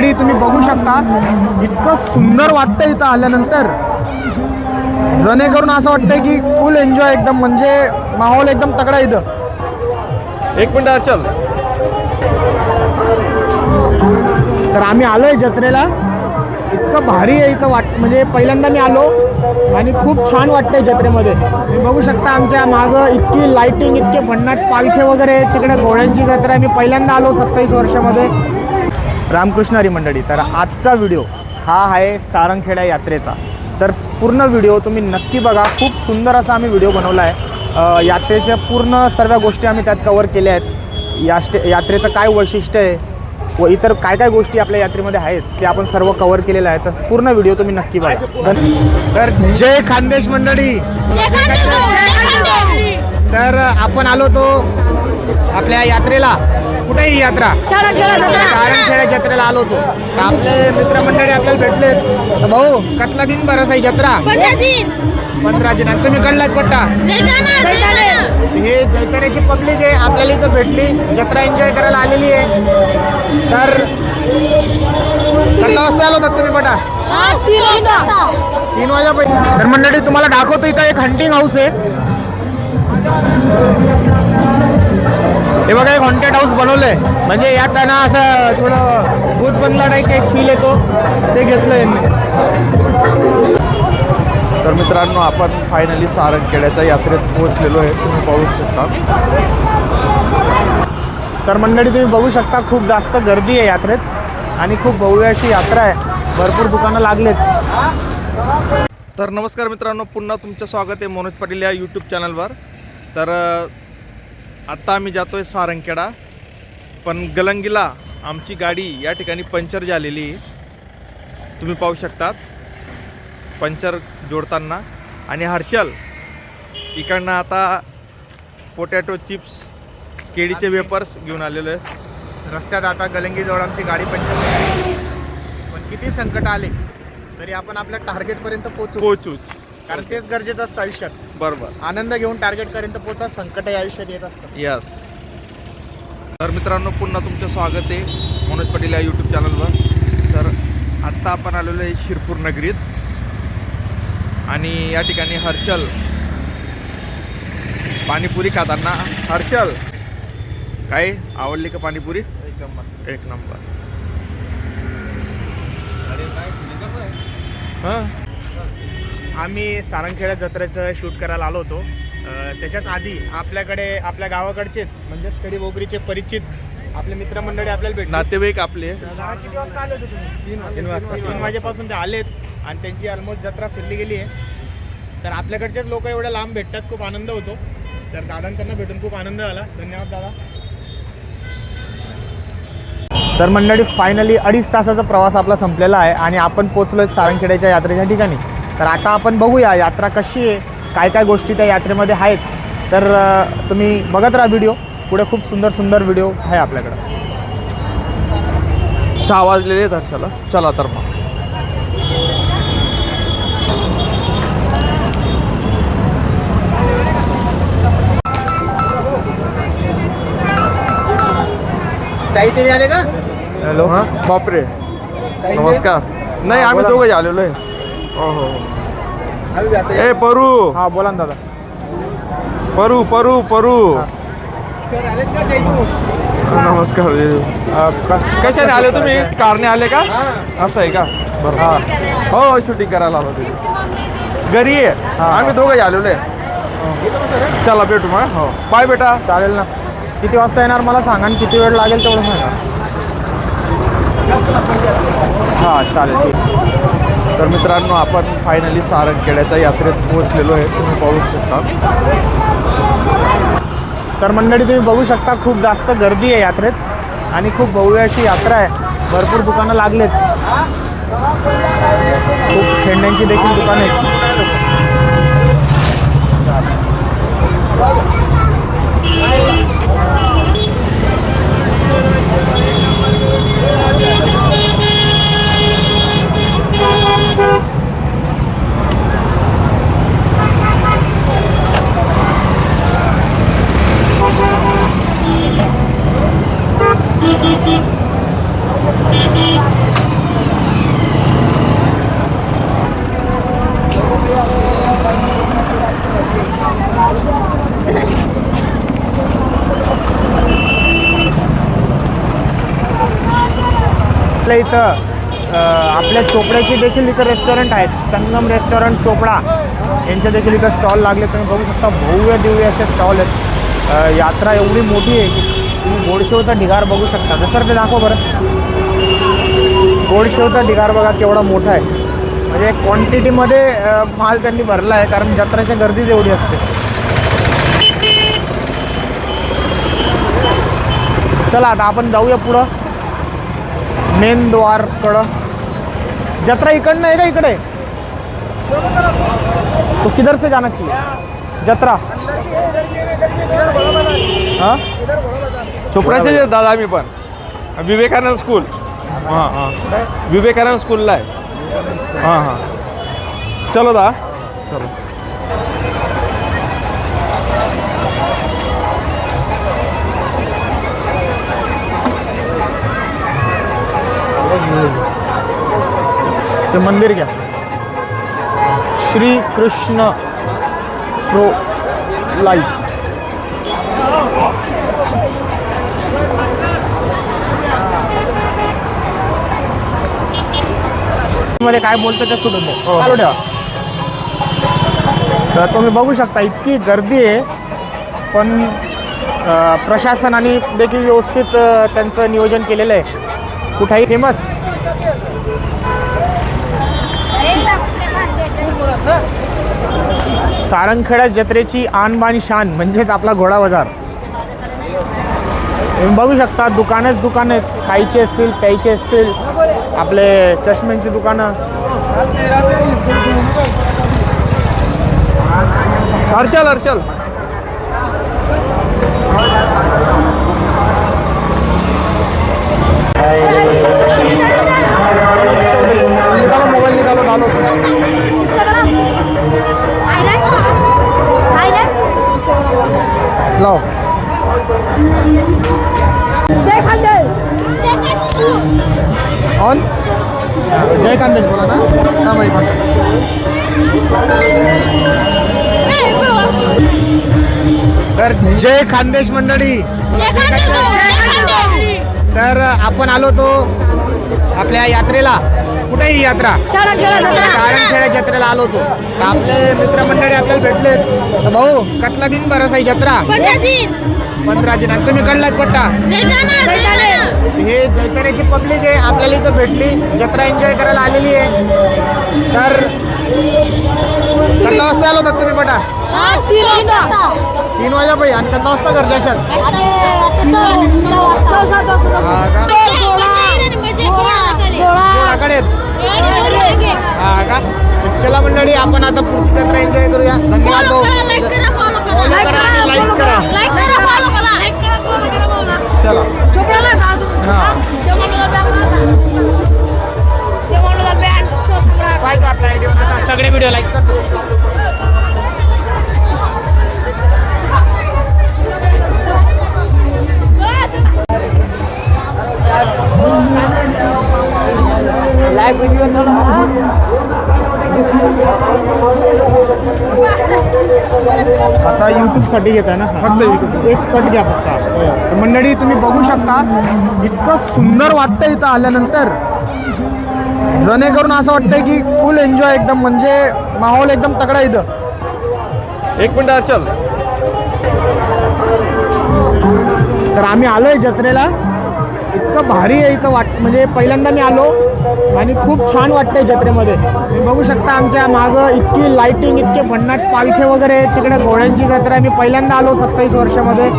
मंडळी तुम्ही बघू शकता. इतकं सुंदर वाटतं इथं आल्यानंतर. जणेकरून असं वाटतंय की फुल एन्जॉय एकदम म्हणजे माहोल एकदम तगडा इथं. एक मिनिट हर्षल. तर आम्ही आलोय जत्रेला. इतकं भारी आहे इथं वाट म्हणजे पहिल्यांदा मी आलो आणि खूप छान वाटतंय जत्रेमध्ये. तुम्ही बघू शकता आमच्या मागं इतकी लाइटिंग इतके भन्नाट पालखे वगैरे. तिकडे घोड्यांची जत्रा आहे. मी पहिल्यांदा आलो सत्तावीस वर्षामध्ये. रामकृष्ण हरी मंडळी तर आजचा व्हिडिओ हा आहे सारंगखेडा यात्रेचा. तर पूर्ण व्हिडिओ तुम्ही नक्की बघा. खूप सुंदर असा आम्ही व्हिडिओ बनवला आहे. यात्रेच्या पूर्ण सर्व गोष्टी आम्ही त्यात कवर केल्या आहेत. या स्टे यात्रेचं काय वैशिष्ट्य आहे व इतर काय काय गोष्टी आपल्या यात्रेमध्ये आहेत ते आपण सर्व कव्हर केलेलं आहे. तर पूर्ण व्हिडिओ तुम्ही नक्की बघा. तर जय खानदेश मंडळी. तर आपण आलो तो आपल्या यात्रेला कुठे ही यात्रा सारंगखेडा जत्रेला आलो होतो. तर आपले मित्रमंडळी आपल्याला भेटले भाऊ कतला दिन बरस आहे जत्रा? पंधरा दिन. आणि तुम्ही कडलात पट्टा? हे जैताऱ्याची पब्लिक आहे. आपल्याला इथं भेटली. जत्रा एन्जॉय करायला आलेली आहे. तर कतला वाजता आलो होतात तुम्ही पटा? तीन वाजेपर्यंत तर मंडळी तुम्हाला दाखवतो इथं एक हंटिंग हाऊस आहे. हे बघा एक हॉन्टेड हाऊस बनवलंय. म्हणजे यात त्यांना असं थोडं भूत बनला नाही एक फील येतो. ते घेतलं यांनी. तर मित्रांनो आपण फायनली सारंगखेड्याच्या यात्रेत पोहोचलेलो आहे. तुम्ही पाहू शकता. तर मंडळी तुम्ही बघू शकता खूप जास्त गर्दी आहे यात्रेत आणि खूप भव्य अशी यात्रा आहे. भरपूर दुकानं लागलेत. तर नमस्कार मित्रांनो पुन्हा तुमचं स्वागत आहे मनोज पाटील या यूट्यूब चॅनलवर तर आत्ता आम्ही जातो आहे सारंगखेडा. पण गलंगीला आमची गाडी या ठिकाणी पंक्चर झालेली. आहे तुम्ही पाहू शकतात. पंक्चर जोडताना. आणि हर्षल इकडनं आता पोटॅटो चिप्स केळीचे वेपर्स घेऊन आलेलो आहे रस्त्यात आता गलंगीजवळ आमची गाडी पंचर झाली. पण किती संकट आले तरी आपण आपल्या टार्गेटपर्यंत पोहोचू. पोचूच कारण तेच गरजेचं असतं आयुष्यात. बरोबर. आनंद घेऊन टार्गेटपर्यंत पोहोचा संकट हे आयुष्यात येत असतं. यस तर मित्रांनो पुन्हा तुमचं स्वागत आहे मनोज पाटील या यूट्यूब चॅनलवर तर आत्ता आपण आलेलो आहे शिरपूर नगरीत. आणि या ठिकाणी हर्षल पाणीपुरी खाताना. हर्षल काय? आवडली का पाणीपुरी? एकदम मस्त. एक नंबर हां? आम्ही सारंगखेडा जत्रेचं शूट करायला आलो होतो. त्याच्याच आधी आपल्याकडे आपल्या गावाकडचेच म्हणजेच खेडी बोगरीचे परिचित आपले मित्रमंडळी आपल्याला भेटले. नातेवाईक आपले. किती वाजता आले होते तुम्ही? तीन वाजता. तीन वाजेपासून ते आलेत आणि त्यांची ऑलमोस्ट जत्रा फिरली गेली आहे. तर आपल्याकडचेच लोक एवढ्या लांब भेटतात खूप आनंद होतो. तर दादा त्यांना भेटून खूप आनंद झाला. धन्यवाद दादा. तर मंडळी फायनली अडीच तासाचा प्रवास आपला संपलेला आहे आणि आपण पोचलो सारंगखेड्याच्या यात्रेच्या ठिकाणी. तर आता आपण बघूया यात्रा कशी आहे काय काय गोष्टी त्या यात्रेमध्ये आहेत. तर तुम्ही बघत राहा व्हिडिओ पुढे खूप सुंदर सुंदर व्हिडिओ आहे आपल्याकडं. सहा वाजलेले हर्षला. चला तर मग. काहीतरी आले का? हॅलो? हां? बापरे. नमस्कार. नाही आम्ही. दोघं आलेलो आहे. हो हो. ए परू. हा बोला ना दादा. परू परू परू. नमस्कार कशाने आले तुम्ही? कारने आले का? असं आहे का? बरं. हा. हो शूटिंग करायला आलो तुम्ही घरी आहे. आम्ही दोघं आलेलो आहे. चला भेटू मग हो. बाय बेटा. चालेल ना. किती वाजता येणार मला सांगा आणि किती वेळ लागेल तेवढं सांगा. हां चालेल. ठीक. तर मित्रांनो आपण फायनली सारंगखेड्याच्या यात्रेत पोहोचलेलो आहे. तुम्ही पाहू शकता. तर मंडळी तुम्ही बघू शकता खूप जास्त गर्दी आहे यात्रेत आणि खूप भव्य अशी यात्रा आहे. भरपूर दुकानं लागलेत. खूप खेळण्यांची देखील दुकानं आहेत. इथं आपल्या चोपड्याची देखील इथं रेस्टॉरंट आहेत. संगम रेस्टॉरंट चोपडा. यांचे देखील इथं स्टॉल लागले. तुम्ही बघू शकता भव्य दिव्य असे स्टॉल आहेत. यात्रा एवढी मोठी आहे की तुम्ही गोडशेवचा ढिगार बघू शकता. तर ते दाखव बरं. गोडशेवचा ढिगार बघा केवढा मोठा आहे. म्हणजे क्वांटिटीमध्ये माल त्यांनी भरला आहे कारण जत्राच्या गर्दीच एवढी असते. चला आता आपण जाऊया पुढं. मेन द्वारकडं जत्रा इकडनं आहे का इकडे? तो किधर से जाना चाहिए? जत्रा. हाँ? चोपड्याचे जे दादा आम्ही पण. विवेकानंद स्कूल. हाँ हाँ. विवेकानंद स्कूलला आहे. हाँ हाँ. चलो दा. चलो. ते मंदिर घ्या. श्री कृष्ण प्रो लाइटमध्ये काय बोलतो ते सोडून दे. चालू ठेवा. तर तुम्ही बघू शकता इतकी गर्दी आहे पण प्रशासनाने देखील व्यवस्थित त्यांचं नियोजन केलेलं आहे. कुठाही फेमस सारंगखेडा जत्रेची आणबाण शान म्हणजेच आपला घोडा बाजार. तुम्ही बघू शकता दुकानच दुकानं आहेत. खायची असतील प्यायची असतील आपले चष्म्यांची दुकानं. हर्षल हर्षल. मोबाईल निकालो डालो लाव. ऑन जय कांदेश बोला ना. हा बाई बघा. तर जय खानदेश मंडळी. तर आपण आलो तो आपल्या यात्रेला. कुठे ही यात्रा सारंगखेडा जत्रेला आलो होतो. तर आपले मित्रमंडळी आपल्याला भेटले. भाऊ कतला दिन बरस आहे जत्रा पंधरा दिन. आणि तुम्ही कळलात पट्टा? हे जैतऱ्याची पब्लिक आहे. आपल्याला इथं भेटली. जत्रा एन्जॉय करायला आलेली आहे. तर कतला वाजता आलो होतात तुम्ही पटा? तीन वाजा पाहिजे आणि कतला वाजता घर जाशात जत्रा एन्जॉय करूया. धन्यवाद भाऊ. Follow करा like करा. चला. हा. पाहिजे आपला व्हिडिओ सगळे व्हिडिओ लाईक करतो. आता यूट्यूबसाठी घेत आहे ना? फक्त YouTube. एक कट घ्या फक्त. तर मंडळी तुम्ही बघू शकता इतकं सुंदर वाटतं इथं आल्यानंतर. जणेकरून असं वाटतंय की फुल एन्जॉय एकदम म्हणजे माहोल एकदम तगडा इथं. एक मिनिट हर्षल. तर आम्ही आलोय जत्रेला. इतकं भारी आहे इथं वाट म्हणजे पहिल्यांदा मी आलो. आणि खूप छान वाटतंय जत्रेमध्ये. तुम्ही बघू शकता आमच्या मागं इतकी लाइटिंग इतके भन्नाट पालखे वगैरे तिकडे घोड्यांची जत्रा मी पहिल्यांदा आलो सत्तावीस वर्षामध्ये.